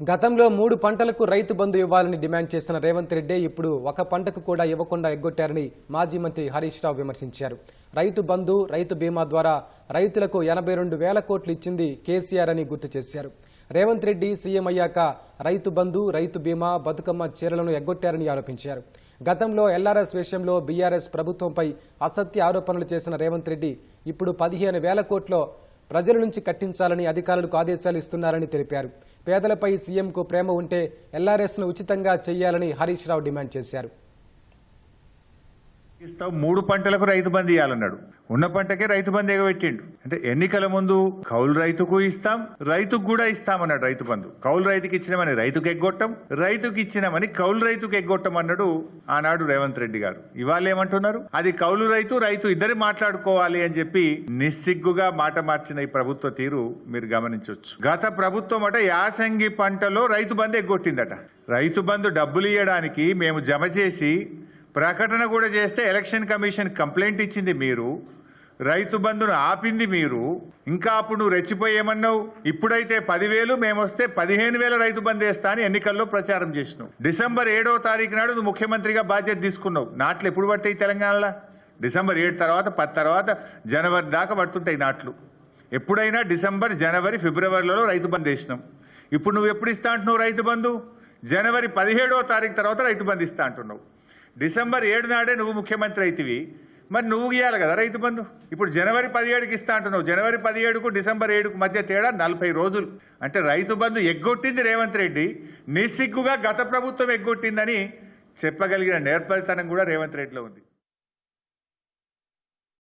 గతంలో మూడు పంటలకు రైతు బంధు ఇవ్వాలని డిమాండ్ చేసిన రేవంత్ రెడ్డి ఇప్పుడు ఒక పంటకు కూడా ఇవ్వకుండా ఎగ్గొట్టారని మాజీ మంత్రి హరీష్ రావు విమర్శించారు. రైతు బంధు రైతు బీమా ద్వారా రైతులకు ఎనభై రెండు వేల కోట్లు ఇచ్చింది కేసీఆర్ అని గుర్తు చేశారు. రేవంత్ రెడ్డి సీఎం అయ్యాక రైతు బంధు రైతు బీమా బతుకమ్మ చీరలను ఎగ్గొట్టారని ఆరోపించారు. గతంలో ఎల్ఆర్ఎస్ విషయంలో బీఆర్ఎస్ ప్రభుత్వంపై అసత్య ఆరోపణలు చేసిన రేవంత్ రెడ్డి ఇప్పుడు పదిహేను వేల కోట్లో ప్రజల నుంచి కట్టించాలని అధికారులకు ఆదేశాలు ఇస్తున్నారని తెలిపారు. పేదలపై సీఎంకు ప్రేమ ఉంటే ఎల్ఆర్ఎస్ను ఉచితంగా చేయాలని హరీష్ రావు డిమాండ్ చేశారు. ఇస్తావు. మూడు పంటలకు రైతు బంధు ఇవ్వాలన్నాడు ఉన్న పంటకే రైతు బంధు ఎగబెట్టిండు. అంటే ఎన్నికల ముందు కౌలు రైతుకు ఇస్తాం రైతుకు కూడా ఇస్తామన్నాడు రైతు బంధు. కౌలు రైతుకి ఇచ్చినామని రైతుకు ఎగ్గొట్టం రైతుకి ఇచ్చినామని కౌలు రైతుకు ఎగ్గొట్టం అన్నాడు ఆనాడు రేవంత్ రెడ్డి గారు. ఇవాళ ఏమంటున్నారు? అది కౌలు రైతు రైతు ఇద్దరు మాట్లాడుకోవాలి అని చెప్పి నిస్సిగ్గుగా మాట మార్చిన ఈ ప్రభుత్వ తీరు మీరు గమనించవచ్చు గత ప్రభుత్వం అట యాసంగి పంటలో రైతు బంధు ఎగ్గొట్టిందట. రైతు బంధు డబ్బులు ఇవ్వడానికి మేము జమ చేసి ప్రకటన కూడా చేస్తే ఎలక్షన్ కమిషన్ కంప్లైంట్ ఇచ్చింది మీరు. రైతు బంధును ఆపింది మీరు. ఇంకా అప్పుడు నువ్వు రెచ్చిపోయేమన్నావు? ఇప్పుడైతే పదివేలు మేము వస్తే పదిహేను వేల రైతు బంధు వేస్తా అని ఎన్నికల్లో ప్రచారం చేసినావు. డిసెంబర్ ఏడవ తారీఖు నాడు నువ్వు ముఖ్యమంత్రిగా బాధ్యత తీసుకున్నావు. నాట్లు ఎప్పుడు పడతాయి తెలంగాణలో? డిసెంబర్ ఏడు తర్వాత పది తర్వాత జనవరి దాకా పడుతుంటాయి నాట్లు. ఎప్పుడైనా డిసెంబర్ జనవరి ఫిబ్రవరిలో రైతు బంధు వేసినాం. ఇప్పుడు నువ్వు ఎప్పుడు ఇస్తా అంటున్నావు రైతు బంధు? జనవరి పదిహేడవ తారీఖు తర్వాత రైతు బంధు ఇస్తా అంటున్నావు. డిసెంబర్ ఏడు నాడే నువ్వు ముఖ్యమంత్రి అయితేవి. మరి నువ్వు ఇవ్వాలి కదా రైతు బంధు. ఇప్పుడు జనవరి పదిహేడుకి ఇస్తా అంటున్నావు. జనవరి పదిహేడుకు డిసెంబర్ ఏడుకు మధ్య తేడా నలభై రోజులు. అంటే రైతు బంధు ఎగ్గొట్టింది రేవంత్ రెడ్డి. నిస్సిగ్గుగా గత ప్రభుత్వం ఎగ్గొట్టిందని చెప్పగలిగిన నేర్పరితనం కూడా రేవంత్ రెడ్డిలో ఉంది.